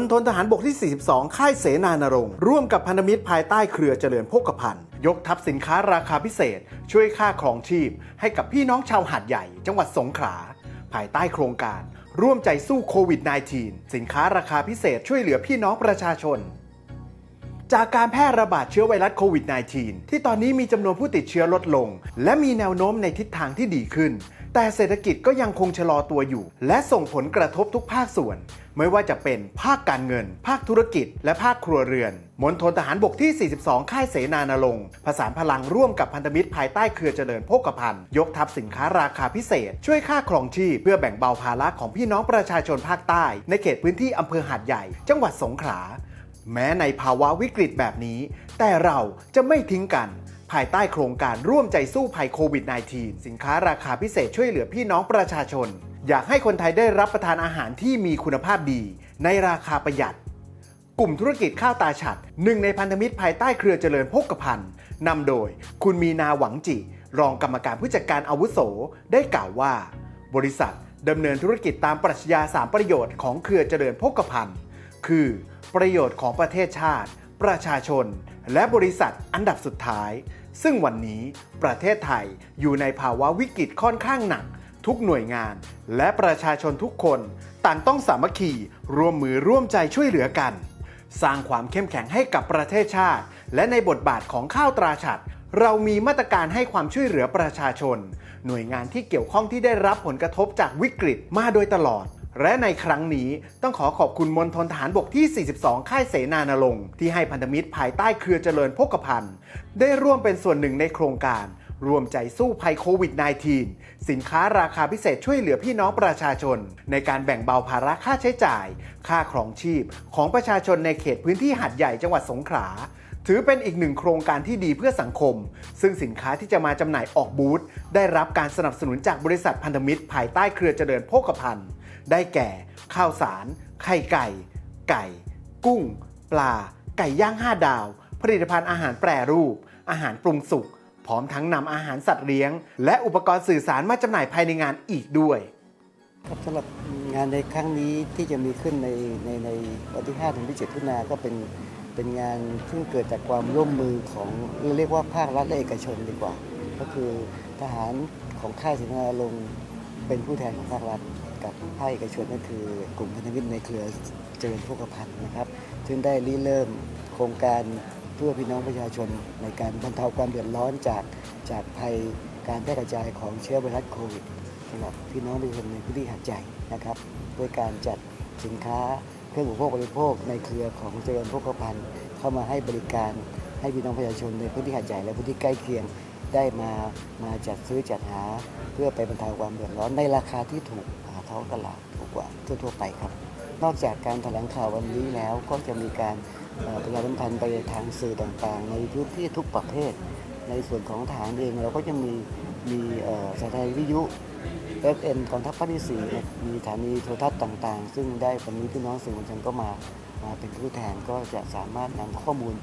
ณฑลทหารบกที่ 42 ค่ายเสนานรงค์ร่วมกับพันธมิตรภายใต้เครือเจริญโภคภัณฑ์ยกทัพสินค้าราคาพิเศษ ช่วยค่าครองชีพ ให้กับพี่น้องชาวหาดใหญ่ จังหวัดสงขลาภายใต้โครงการ ร่วมใจสู้โควิด -19 สินค้าราคาพิเศษช่วยเหลือพี่น้องประชาชน จากการแพร่ระบาดเชื้อไวรัสโควิด -19 ที่ตอนนี้มีจำนวนผู้ติดเชื้อลดลง และมีแนวโน้มในทิศทางที่ดีขึ้น แต่เศรษฐกิจก็ยังคงชะลอตัวอยู่ และส่งผลกระทบทุกภาคส่วน ไม่ว่าจะเป็นภาคการเงิน ภาคธุรกิจ และภาคครัวเรือนมณฑลทหารบกที่ 42 ค่ายเสนานรงค์ผสานพลังร่วมกับพันธมิตรภายใต้เครือเจริญโภคภัณฑ์ ยกทัพสินค้าราคาพิเศษ ช่วยค่าครองชีพเพื่อแบ่งเบาภาระของพี่น้องประชาชนภาคใต้ ในเขตพื้นที่อำเภอหาดใหญ่ จังหวัดสงขลาแม้ในภาวะวิกฤตแบบนี้ แต่เราจะไม่ทิ้งกัน ภายใต้โครงการร่วมใจสู้ภัยโควิด -19 สินค้าราคาพิเศษช่วยเหลือพี่น้องประชาชน อยากให้คนไทยได้รับประทานอาหารที่มีคุณภาพดี ในราคาประหยัด กลุ่มธุรกิจข้าวตาฉัดหนึ่งในพันธมิตรภายใต้เครือเจริญโภคภัณฑ์นำโดย คุณมีนาหวังจิ รองกรรมการผู้จัดการอาวุโส ได้กล่าวว่า บริษัทดำเนินธุรกิจตามปรัชญาสามประโยชน์ของเครือเจริญโภคภัณฑ์คือ ประโยชน์ของประเทศชาติ ประชาชน และบริษัทอันดับสุดท้าย ซึ่งวันนี้ประเทศไทยอยู่ในภาวะวิกฤตค่อนข้างหนัก ทุกหน่วยงาน และประชาชนทุกคน ต่างต้องสามัคคีร่วมมือร่วมใจช่วยเหลือกัน สร้างความเข้มแข็งให้กับประเทศชาติ และในบทบาทของข้าวตราฉัดเรามีมาตรการให้ความช่วยเหลือประชาชน หน่วยงานที่เกี่ยวข้องที่ได้รับผลกระทบจากวิกฤตมาโดยตลอด และในครั้งนี้ต้องขอขอบคุณมณฑลทหารบกที่ 42 ค่ายเสนานรงค์ที่ให้พันธมิตรภายใต้เครือเจริญโภคภัณฑ์ได้ร่วมเป็นส่วนหนึ่งในโครงการ รวมใจสู้ภัยโควิด -19 สินค้าราคาพิเศษช่วยเหลือพี่น้องประชาชน ในการแบ่งเบาภาระค่าใช้จ่าย ค่าครองชีพ ของประชาชนในเขตพื้นที่หัดใหญ่จังหวัดสงขลาถือเป็นอีกหนึ่งโครงการที่ดีเพื่อสังคม ซึ่งสินค้าที่จะมาจำหน่ายออกบูธได้รับการสนับสนุนจากบริษัทพันธมิตร ภายใต้เครือเจริญโภคภัณฑ์ ได้แก่ข้าวสาร ไข่ไก่ ไก่ กุ้ง ปลา ไก่ย่าง 5 ดาว ผลิตภัณฑ์อาหารแปรรูป อาหารปรุงสุก พร้อมทั้งนำอาหารสัตว์เลี้ยง และอุปกรณ์สื่อสารมาจำหน่ายภายในงานอีกด้วยครับสำหรับงานในครั้งนี้ที่จะมีขึ้นในในในวันที่5ถึงที่7ทุนาก็เป็นเป็นงานซึ่งเกิดจากความร่วมมือของเรียกว่าภาครัฐและเอกชนดีกว่า ก็คือทหารของค่ายสิงหาลงเป็นผู้แทนของภาครัฐ กับภาคเอกชนก็คือกลุ่มพันธมิตรในเครือเจริญโภคภัณฑ์นะครับซึ่งได้ริเริ่มโครงการเพื่อพี่น้องประชาชนในการบรรเทาความเดือดร้อนจากจากภัยการแพร่กระจายของเชื้อไวรัสโควิดสำหรับพี่น้องประชาชนในพื้นที่หาดใหญ่นะครับด้วยการจัดสินค้าเครื่องอุปโภคบริโภคในเครือของเจริญโภคภัณฑ์เข้ามาให้บริการให้พี่น้องประชาชนในพื้นที่หาดใหญ่และพื้นที่ใกล้เคียงได้มามาจัดซื้อจัดหา เพื่อไปบรรเทาความเดือดร้อนในราคาที่ถูก ท้องตลาดถูกกว่าทั่วๆไปครับ นอกจากการแถลงข่าววันนี้แล้วก็จะมีการประชาสัมพันธ์ไปทางสื่อต่างๆ ในพื้นที่ทุกประเภท ในส่วนของทารเองเราก็จะมีมีสถานีวิทยุ FM กองทัพภาคที่สี่เนี่ยมีสถานีโทรทัศน์ต่างๆ ซึ่งได้วันนี้พี่น้องสื่อมวลชนก็มามาเป็นผู้แทนก็จะสามารถนำข้อมูล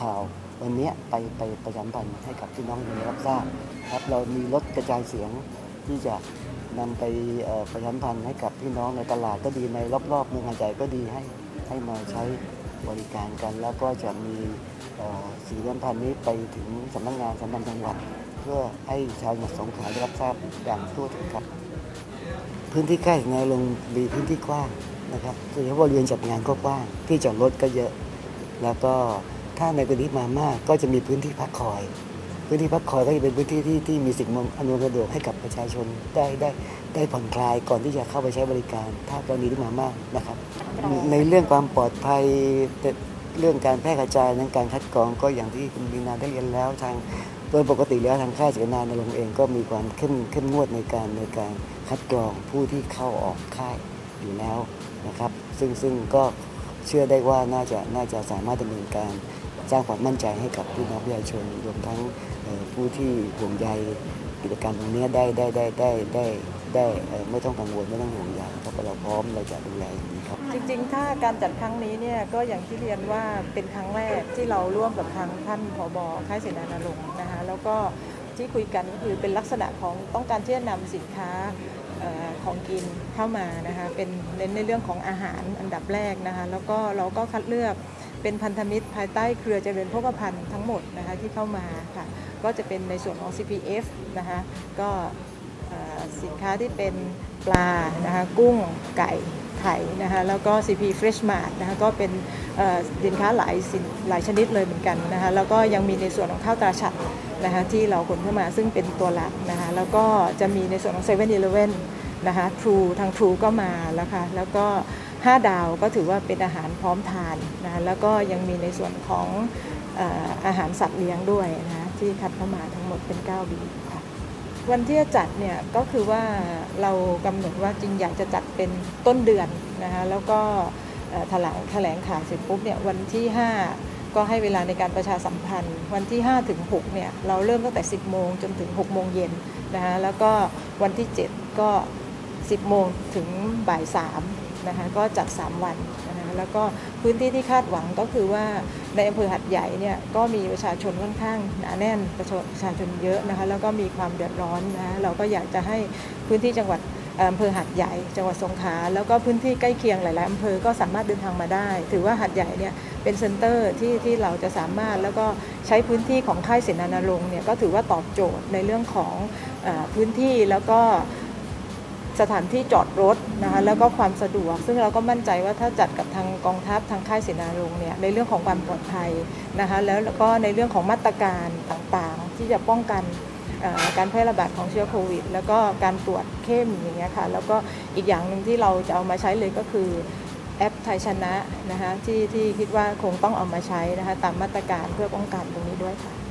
ข่าววันนี้ไปไปประชาสัมพันธ์ให้กับพี่น้องได้รับทราบครับเรามีรถกระจายเสียงที่จะ นำไปเอ่อประชาสัมพันธ์ให้กับพี่น้องในตลาดก็ดีในรอบๆเมืองหาดใหญ่ก็ดีให้ให้มาใช้บริการกัน แล้วก็จะมีเอ่อสื่อสัมพันธ์นี้ไปถึงสำนักงานสำนักจังหวัด เพื่อให้ชาวจังหวัดสงขลาได้รับทราบอย่างทั่วถึงครับ พื้นที่ใกล้ในลงมีพื้นที่กว้างนะครับโดยเฉพาะบริเวณจัดงานก็กว้าง ที่จอดรถก็เยอะ แล้วก็ถ้าในพื้นที่มามากก็จะมีพื้นที่พักคอย พื้นที่พักคอยก็จะเป็นพื้นที่ที่ที่มีสิ่งอำนวยความสะดวกให้กับประชาชนได้ได้ได้ผ่อนคลายก่อนที่จะเข้าไปใช้บริการ ถ้ากรณีที่มามากนะครับ ในเรื่องความปลอดภัยเรื่องการแพร่กระจายนั้นการคัดกรองก็อย่างที่คุณมีนาได้เรียนแล้วทางโดยปกติแล้วทางค่ายเสนานรงเองก็มีความเข้มเข้มงวดในการในการคัดกรองผู้ที่เข้าออกค่ายอยู่แล้วนะครับ ซึ่งซึ่งก็เชื่อได้ว่าน่าจะน่าจะสามารถดำเนินการ สร้างความมั่นใจให้กับพี่น้องประชาชนรวมทั้งผู้ที่ห่วงใยกิจการตรงนี้ได้ได้ได้ได้ได้ได้ไม่ต้องกังวลไม่ต้องห่วงใยเพราะเราพร้อมเราจะดูแลอย่างนี้ครับจริง ๆ ถ้าการจัดครั้งนี้เนี่ยก็อย่างที่เรียนว่าเป็นครั้งแรกที่เราร่วมกับทางท่านผบค่ายเสนานารงค์นะคะแล้วก็ที่คุยกันก็คือเป็นลักษณะของต้องการที่จะนำสินค้าของกินเข้ามานะคะเป็นเน้นในเรื่องของอาหารอันดับแรกนะคะแล้วก็เราก็คัดเลือก เป็นพันธมิตรภายใต้เครือเจริญโภคภัณฑ์ทั้งหมดนะคะที่เข้ามาค่ะก็จะเป็นในส่วนของ CPF นะคะก็สินค้าที่เป็นปลานะคะกุ้งไก่ไข่นะคะแล้วก็ CP Fresh Mart นะคะก็เป็นสินค้าหลายสินหลายชนิดเลยเหมือนกันนะคะแล้วก็ยังมีในส่วนของข้าวตราฉัดนะคะที่เราขนเข้ามาซึ่งเป็นตัวหลักนะคะแล้วก็จะมีในส่วนของ7 e เ e ่ e อนะคะ True ทาง True ก็มาแล้วค่ะแล้วก็ 5 ดาวก็ถือว่าเป็นอาหารพร้อมทานนะแล้วก็ยังมีในส่วนของอาหารสัตว์เลี้ยงด้วยนะที่คัดเข้ามาทั้งหมดเป็น9บีค่ะวันที่จะจัดเนี่ยก็คือว่าเรากำหนดว่าจริงอยากจะจัดเป็นต้นเดือนนะคะแล้วก็แถลงแถลงข่าวเสร็จปุ๊บเนี่ยวันที่ 5 ก็ให้เวลาในการประชาสัมพันธ์ วันที่5ถึง6เนี่ยเราเริ่มตั้งแต่ 10 โมงจนถึง 6 โมงเย็นนะคะแล้วก็วันที่ 7 ก็ 10 โมงถึงบ่าย3 นะคะก็จัด 3 วันนะคะแล้วก็พื้นที่ที่คาดหวังก็คือว่าในอำเภอหัดใหญ่เนี่ยก็มีประชาชนค่อนข้างหนาแน่นประชาประชาชนเยอะนะคะแล้วก็มีความเดือดร้อนนะคะเราก็อยากจะให้พื้นที่จังหวัดอำเภอหัดใหญ่จังหวัดสงขลาแล้วก็พื้นที่ใกล้เคียงหลาย ๆอำเภอก็สามารถเดินทางมาได้ ถือว่าหัดใหญ่เนี่ยเป็นเซ็นเตอร์ที่ที่เราจะสามารถแล้วก็ใช้พื้นที่ของค่ายเสนานารงค์เนี่ยก็ถือว่าตอบโจทย์ในเรื่องของอพื้นที่แล้วก็ สถานที่จอดรถนะคะแล้วก็ความสะดวก ซึ่งเราก็มั่นใจว่าถ้าจัดกับทางกองทัพทางค่ายเสนารงเนี่ยในเรื่องของความปลอดภัยนะคะแล้วก็ในเรื่องของมาตรการต่างๆ ที่จะป้องกันการแพร่ระบาดของเชื้อโควิด แล้วก็การตรวจเข้มอย่างเงี้ยค่ะแล้วก็อีกอย่างหนึ่งที่เราจะเอามาใช้เลยก็คือแอปไทยชนะนะคะที่ที่คิดว่าคงต้องเอามาใช้นะคะตามมาตรการเพื่อป้องกันตรงนี้ด้วยค่ะ